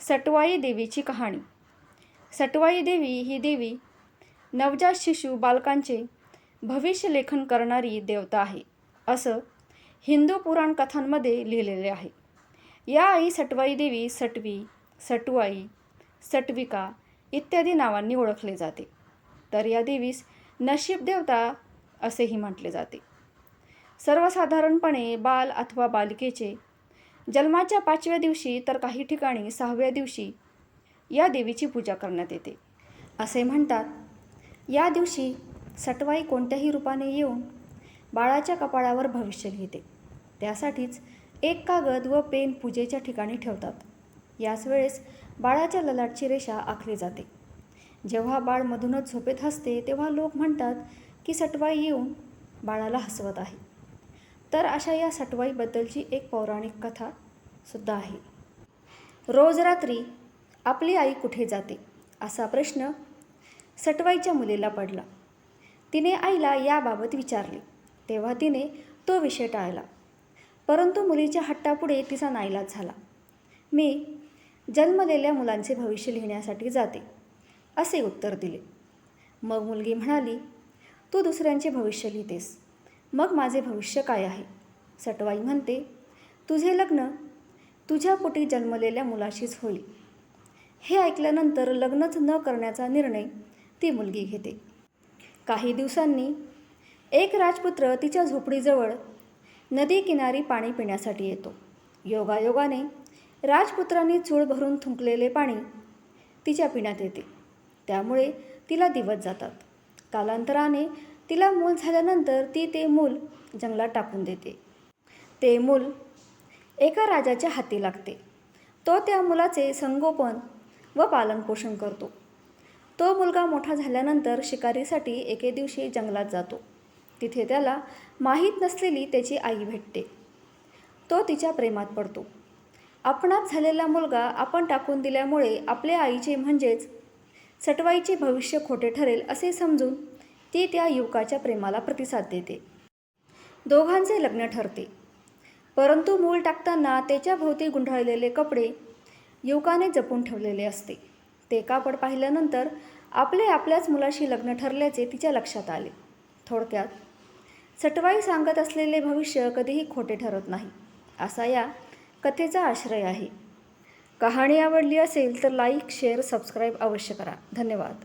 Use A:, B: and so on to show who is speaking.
A: सटवाई देवीची कहाणी. सटवाई देवी ही देवी नवजात शिशु बालकांचे भविष्य लेखन करणारी देवता आहे असं हिंदू पुराण कथांमध्ये लिहिलेले आहे. या आई सटवाई देवी सटवी सटवाई सटविका इत्यादी नावांनी ओळखले जाते. तर या देवीस नशीब देवता असेही म्हटले जाते. सर्वसाधारणपणे बाल अथवा बालिकेचे जन्माच्या पाचव्या दिवशी तर काही ठिकाणी सहाव्या दिवशी या देवीची पूजा करण्यात येते. असे म्हणतात या दिवशी सटवाई कोणत्याही रूपाने येऊन बाळाच्या कपाळावर भविष्य लिहिते त्यासाठीच एक कागद व पेन पूजेच्या ठिकाणी ठेवतात. याच वेळेस बाळाच्या ललाटची रेषा आखली जाते. जेव्हा बाळ मधूनच झोपेत हसते तेव्हा लोक म्हणतात की सटवाई येऊन बाळाला हसवत आहे. तर अशा या सटवाईबद्दलची एक पौराणिक कथा सुद्धा आहे. रोज रात्री आपली आई कुठे जाते? असा प्रश्न सटवाईच्या मुलीला पडला. तिने आईला याबाबत विचारले. तेव्हा तिने तो विषय टाळला. परंतु मुलीच्या हट्टापुढे तिचा नाईलाज झाला. मी जन्मलेल्या मुलांचे भविष्य लिहिण्यासाठी जाते असे उत्तर दिले. मग मुलगी म्हणाली तू दुसऱ्यांचे भविष्य लिहितेस. मग माझे भविष्य काय आहे? सटवाई म्हणते तुझे लग्न तुझ्या पोटी जन्मलेल्या मुलाशीच होईल. हे ऐकल्यानंतर लग्नच न करण्याचा निर्णय ती मुलगी घेते. काही दिवसांनी एक राजपुत्र तिच्या झोपडीजवळ नदी किनारी पाणी पिण्यासाठी येतो. योगायोगाने राजपुत्रांनी चूळ भरून थुंकलेले पाणी तिच्या पिण्यात येते. त्यामुळे तिला दिवस जातात. कालांतराने तिला मूल झाल्यानंतर ती ते मूल जंगलात टाकून देते. ते मूल एका राजाच्या हाती लागते. तो त्या मुलाचे संगोपन व पालनपोषण करतो. तो मुलगा मोठा झाल्यानंतर शिकारीसाठी एके दिवशी जंगलात जातो. तिथे त्याला माहीत नसलेली त्याची आई भेटते. तो तिच्या प्रेमात पडतो. आपणात झालेला मुलगा आपण टाकून दिल्यामुळे आपल्या आईचे म्हणजेच सटवाईचे भविष्य खोटे ठरेल असे समजून ती त्या युवकाच्या प्रेमाला प्रतिसाद देते. दोघांचे लग्न ठरते. परंतु मूल टाकताना त्याच्या भोवती गुंढाळलेले कपडे युवकाने जपून ठेवलेले असते. ते कापड पाहिल्यानंतर आपले आपल्याच मुलाशी लग्न ठरल्याचे तिच्या लक्षात आले. थोडक्यात सटवाई सांगत असलेले भविष्य कधीही खोटे ठरत नाही असा या कथेचा आश्रय आहे. कहाणी आवडली असेल तर लाईक शेअर सबस्क्राईब अवश्य करा. धन्यवाद.